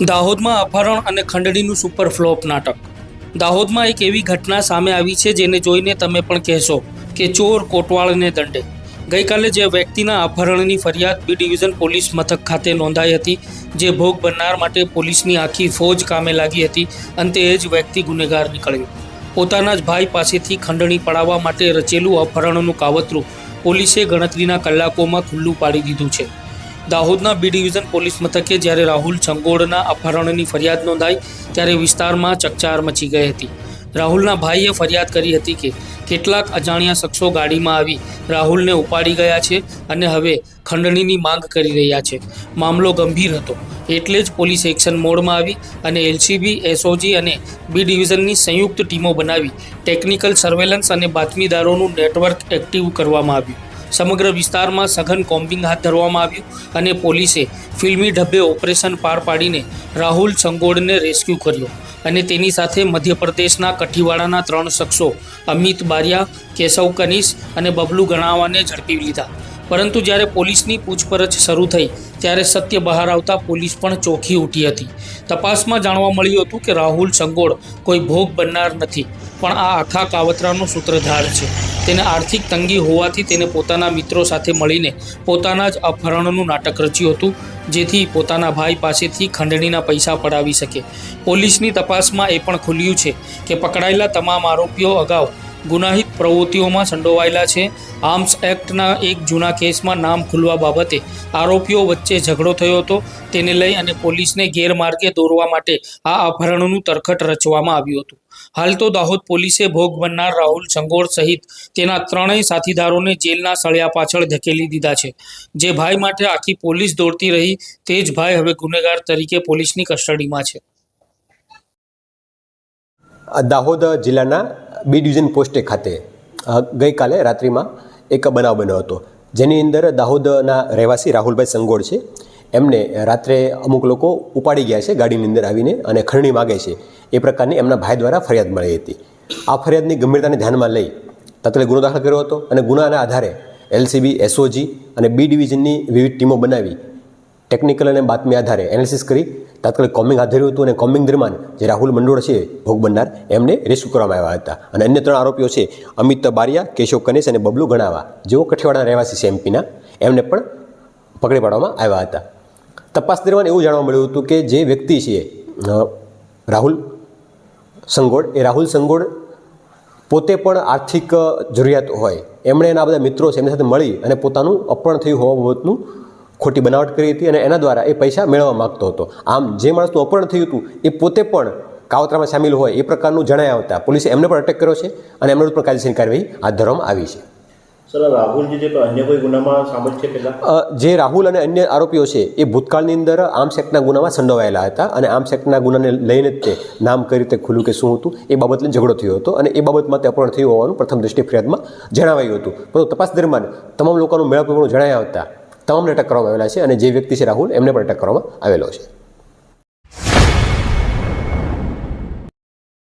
દાહોદમાં અપહરણ અને ખંડણીનું સુપર ફ્લોપ નાટક. દાહોદમાં એક એવી ઘટના સામે આવી છે જેને જોઈને તમે પણ કહેશો કે ચોર કોટવાળને દંડે. ગઈકાલે જે વ્યક્તિના અપહરણની ફરિયાદ બી ડિવિઝન પોલીસ મથક ખાતે નોંધાઈ હતી, જે ભોગ બનનાર માટે પોલીસની આખી ફોજ કામે લાગી હતી, અંતે એ જ વ્યક્તિ ગુનેગાર નીકળ્યો. પોતાના જ ભાઈ પાસેથી ખંડણી પડાવવા માટે રચેલું અપહરણનું કાવતરું પોલીસે ગણતરીના કલાકોમાં ખુલ્લું પાડી દીધું છે. દાહોદના બી ડિવિઝન પોલીસ મથકે જ્યારે રાહુલ છંગોડના અપહરણની ફરિયાદ નોંધાઈ ત્યારે વિસ્તારમાં ચકચાર મચી ગઈ હતી. રાહુલના ભાઈએ ફરિયાદ કરી હતી કે કેટલાક અજાણ્યા શખ્સો ગાડીમાં આવી રાહુલને ઉપાડી ગયા છે અને હવે ખંડણીની માંગ કરી રહ્યા છે. મામલો ગંભીર હતો. એટલે જ પોલીસ એક્શન મોડમાં આવી અને એલસીબી, એસઓજી અને બી ડિવિઝનની સંયુક્ત ટીમો બનાવી ટેકનિકલ સર્વેલન્સ અને બાતમીદારોનું નેટવર્ક એક્ટિવ કરવામાં આવ્યું. સમગ્ર વિસ્તારમાં સઘન કોમ્બિંગ હાથ ધરવામાં આવ્યું અને પોલીસે ફિલ્મી ઢબે ઓપરેશન પાર પાડીને રાહુલ સંગોડને રેસ્ક્યુ કર્યો અને તેની સાથે મધ્યપ્રદેશના કઠીવાડાના ત્રણ શખ્સો અમિત બારિયા, કેશવ કનીસ અને બબલુ ગણાવાને ઝડપી લીધા. પરંતુ જ્યારે પોલીસની પૂછપરછ શરૂ થઈ, ત્યારે સત્ય બહાર આવતા પોલીસ પણ ચોખી ઉઠી હતી. તપાસમાં જાણવા મળ્યું હતું કે રાહુલ સંગોળ કોઈ ભોગ બનનાર નથી, પણ આ આખા કાવતરાનો સૂત્રધાર છે. તેને આર્થિક તંગી હોવાથી તેને પોતાના મિત્રો સાથે મળીને પોતાના જ અપહરણનું નાટક રચ્યું હતું, જેથી પોતાના ભાઈ પાસેથી ખંડણીના પૈસા પડાવી શકે. પોલીસની તપાસમાં એ પણ ખુલ્યું છે કે પકડાયેલા તમામ આરોપીઓ અગાઉ ગુનાહિત પ્રવૃત્તિઓમાં સંડોવાયેલા છે. આર્મ્સ એક્ટના એક જૂના કેસમાં નામ ખુલવા બાબતે આરોપીઓ વચ્ચે ઝઘડો થયો હતો. તેને લઈ અને પોલીસને ગેરમાર્ગે દોરવા માટે આ અપહરણનું તરખટ રચવામાં આવ્યું હતું. હાલ તો દાહોદ પોલીસે ભોગ બનનાર રાહુલ સંગોળ સહિત તેના ત્રણેય સાથીદારોને જેલના સળિયા પાછળ ધકેલી દીધા છે. જે ભાઈ માટે આખી પોલીસ દોડતી રહી તે જ ભાઈ હવે ગુનેગાર તરીકે પોલીસની કસ્ટડીમાં છે. દાહોદ જિલ્લાના બી ડિવિઝન પોસ્ટે ખાતે ગઈકાલે રાત્રિમાં એક બનાવ બન્યો હતો. જેની અંદર દાહોદના રહેવાસી રાહુલભાઈ સંગોળ છે. એમને રાત્રે અમુક લોકો ઉપાડી ગયા છે ગાડીની અંદર આવીને અને ખરણી માગે છે. એ પ્રકારની એમના ભાઈ દ્વારા ફરિયાદ મળી હતી. આ ફરિયાદની ગંભીરતાને ધ્યાનમાં લઈ તાત્કાલિક ગુનો દાખલ કર્યો હતો અને ગુનાના આધારે એલસીબી, એસઓજી અને બી ડિવિઝનની વિવિધ ટીમો બનાવી ટેકનિકલ અને બાતમી આધારે એનાલિસિસ કરી તાત્કાલિક કોમિંગ હાથ ધર્યું હતું અને કોમિંગ દરમિયાન જે રાહુલ મંડોળ છે, ભોગ બનનાર, એમને રેસ્ક્યુ કરવામાં આવ્યા હતા. અને અન્ય ત્રણ આરોપીઓ છે, અમિત બારિયા, કેશવ કનેશ અને બબલુ ગણાવા જેઓ કઠિયાવાડના રહેવાસી છે એમપીના એમને પણ પકડી પાડવામાં આવ્યા હતા. તપાસ દરમિયાન એવું જાણવા મળ્યું હતું કે જે વ્યક્તિ છે રાહુલ સંગોળ એ રાહુલ સંગોળ પોતે પણ આર્થિક જરૂરિયાત હોય. એમણે એના બધા મિત્રો છે, એમની સાથે મળી અને પોતાનું અપહરણ થયું હોવા બાબતનું ખોટી બનાવટ કરી હતી અને એના દ્વારા એ પૈસા મેળવવા માગતો હતો. આમ જે માણસનું અપહરણ થયું હતું એ પોતે પણ કાવતરામાં સામેલ હોય એ પ્રકારનું જણાય આવતા પોલીસે એમને પણ અટક કર્યો છે અને એમના પણ કાયદેસરની કાર્યવાહી હાથ ધરવામાં આવી છે. જે રાહુલ અને અન્ય આરોપીઓ છે એ ભૂતકાળની અંદર આર્મ્સ એક્ટના ગુનામાં સંડોવાયેલા હતા અને આર્મ્સ એક્ટના ગુનાને લઈને જ તે નામ કઈ રીતે ખુલ્યું કે શું હતું એ બાબતને ઝઘડો થયો હતો અને એ બાબતમાં તે અપહરણ થયું હોવાનું પ્રથમ દ્રષ્ટિ ફરિયાદમાં જણાવાયું હતું. પરંતુ તપાસ દરમિયાન તમામ લોકોનું મેળાપણું જણાયા આવતા તમામને ટકરાવવામાં આવેલા છે અને જે વ્યક્તિ છે રાહુલ એમને પણ ટકરાવવામાં આવેલો છે.